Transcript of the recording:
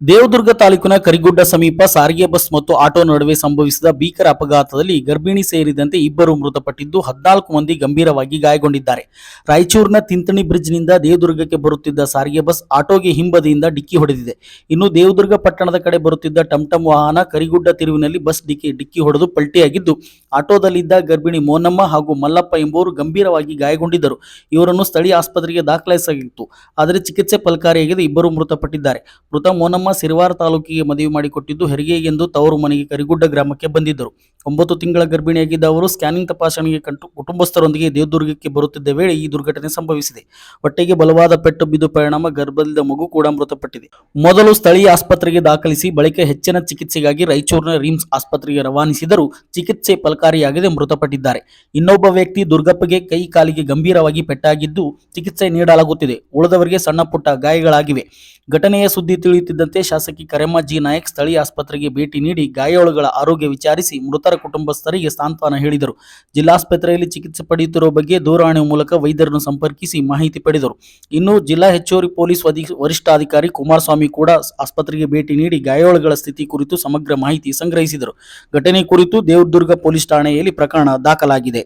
ದೇವದುರ್ಗ ತಾಲೂಕಿನ ಕರಿಗುಡ್ಡ ಸಮೀಪ ಸಾರಿಗೆ ಬಸ್ ಮತ್ತು ಆಟೋ ನಡುವೆ ಸಂಭವಿಸಿದ ಭೀಕರ ಅಪಘಾತದಲ್ಲಿ ಗರ್ಭಿಣಿ ಸೇರಿದಂತೆ ಇಬ್ಬರು ಮೃತಪಟ್ಟಿದ್ದು ಹದಿನಾಲ್ಕು ಮಂದಿ ಗಂಭೀರವಾಗಿ ಗಾಯಗೊಂಡಿದ್ದಾರೆ. ರಾಯಚೂರಿನ ತಿಂತಣಿ ಬ್ರಿಡ್ಜ್ನಿಂದ ದೇವದುರ್ಗಕ್ಕೆ ಬರುತ್ತಿದ್ದ ಸಾರಿಗೆ ಬಸ್ ಆಟೋಗೆ ಹಿಂಬದಿಯಿಂದ ಡಿಕ್ಕಿ ಹೊಡೆದಿದೆ. ಇನ್ನು ದೇವದುರ್ಗ ಪಟ್ಟಣದ ಕಡೆ ಬರುತ್ತಿದ್ದ ಟಂಟಂ ವಾಹನ ಕರಿಗುಡ್ಡ ತಿರುವಿನಲ್ಲಿ ಬಸ್ ಡಿಕ್ಕಿ ಡಿಕ್ಕಿ ಹೊಡೆದು ಪಲ್ಟಿಯಾಗಿದ್ದು, ಆಟೋದಲ್ಲಿದ್ದ ಗರ್ಭಿಣಿ ಮೋನಮ್ಮ ಹಾಗೂ ಮಲ್ಲಪ್ಪ ಎಂಬುವರು ಗಂಭೀರವಾಗಿ ಗಾಯಗೊಂಡಿದ್ದರು. ಇವರನ್ನು ಸ್ಥಳೀಯ ಆಸ್ಪತ್ರೆಗೆ ದಾಖಲಿಸಲಾಗಿತ್ತು. ಆದರೆ ಚಿಕಿತ್ಸೆ ಫಲಕಾರಿಯಾಗಿದೆ ಇಬ್ಬರು ಮೃತಪಟ್ಟಿದ್ದಾರೆ. ಮೃತ ಮೋನಮ್ಮ ಸಿರಿವಾರ ತಾಲೂಕಿಗೆ ಮದುವೆ ಮಾಡಿಕೊಟ್ಟಿದ್ದು ಹೆರಿಗೆಗೆಂದು ತವರು ಮನೆಗೆ ಕರಿಗುಡ್ಡ ಗ್ರಾಮಕ್ಕೆ ಬಂದಿದ್ದರು. ಒಂಬತ್ತು ತಿಂಗಳ ಗರ್ಭಿಣಿಯಾಗಿದ್ದ ಅವರು ಸ್ಕ್ಯಾನಿಂಗ್ ತಪಾಸಣೆಗೆ ಕಂಟು, ಕುಟುಂಬಸ್ಥರೊಂದಿಗೆ ದೇವದುರ್ಗಕ್ಕೆ ಬರುತ್ತಿದ್ದ ವೇಳೆ ಈ ದುರ್ಘಟನೆ ಸಂಭವಿಸಿದೆ. ಹೊಟ್ಟೆಗೆ ಬಲವಾದ ಪೆಟ್ಟು ಬಿದ್ದು ಪರಿಣಾಮ ಗರ್ಭದಿಂದ ಮಗು ಕೂಡ ಮೃತಪಟ್ಟಿದೆ. ಮೊದಲು ಸ್ಥಳೀಯ ಆಸ್ಪತ್ರೆಗೆ ದಾಖಲಿಸಿ, ಬಳಿಕ ಹೆಚ್ಚಿನ ಚಿಕಿತ್ಸೆಗಾಗಿ ರಾಯಚೂರಿನ ರಿಮ್ಸ್ ಆಸ್ಪತ್ರೆಗೆ ರವಾನಿಸಿದರೂ ಚಿಕಿತ್ಸೆ ಫಲಕಾರಿಯಾಗದೆ ಮೃತಪಟ್ಟಿದ್ದಾರೆ. ಇನ್ನೊಬ್ಬ ವ್ಯಕ್ತಿ ದುರ್ಗಪ್ಪಗೆ ಕೈ ಕಾಲಿಗೆ ಗಂಭೀರವಾಗಿ ಪೆಟ್ಟಾಗಿದ್ದು ಚಿಕಿತ್ಸೆ ನೀಡಲಾಗುತ್ತಿದೆ. ಉಳಿದವರಿಗೆ ಸಣ್ಣ ಪುಟ್ಟ ಗಾಯಗಳಾಗಿವೆ. ಘಟನೆಯ ಸುದ್ದಿ ತಿಳಿಯುತ್ತಿದ್ದಂತೆ ಶಾಸಕಿ ಕರೆಮ್ಮ ಜಿ ನಾಯಕ್ ಸ್ಥಳೀಯ ಆಸ್ಪತ್ರೆಗೆ ಭೇಟಿ ನೀಡಿ ಗಾಯಾಳುಗಳ ಆರೋಗ್ಯ ವಿಚಾರಿಸಿ ಮೃತರ ಕುಟುಂಬಸ್ಥರಿಗೆ ಸಾಂತ್ವನ ಹೇಳಿದರು. ಜಿಲ್ಲಾಸ್ಪತ್ರೆಯಲ್ಲಿ ಚಿಕಿತ್ಸೆ ಪಡೆಯುತ್ತಿರುವ ಬಗ್ಗೆ ದೂರವಾಣಿ ಮೂಲಕ ವೈದ್ಯರನ್ನು ಸಂಪರ್ಕಿಸಿ ಮಾಹಿತಿ ಪಡೆದರು. ಇನ್ನು ಜಿಲ್ಲಾ ಹೆಚ್ಚುವರಿ ಪೊಲೀಸ್ ವರಿಷ್ಠಾಧಿಕಾರಿ ಕುಮಾರಸ್ವಾಮಿ ಕೂಡ ಆಸ್ಪತ್ರೆಗೆ ಭೇಟಿ ನೀಡಿ ಗಾಯಾಳುಗಳ ಸ್ಥಿತಿ ಕುರಿತು ಸಮಗ್ರ ಮಾಹಿತಿ ಸಂಗ್ರಹಿಸಿದರು. ಘಟನೆ ಕುರಿತು ದೇವದುರ್ಗ ಪೊಲೀಸ್ ಠಾಣೆಯಲ್ಲಿ ಪ್ರಕರಣ ದಾಖಲಾಗಿದೆ.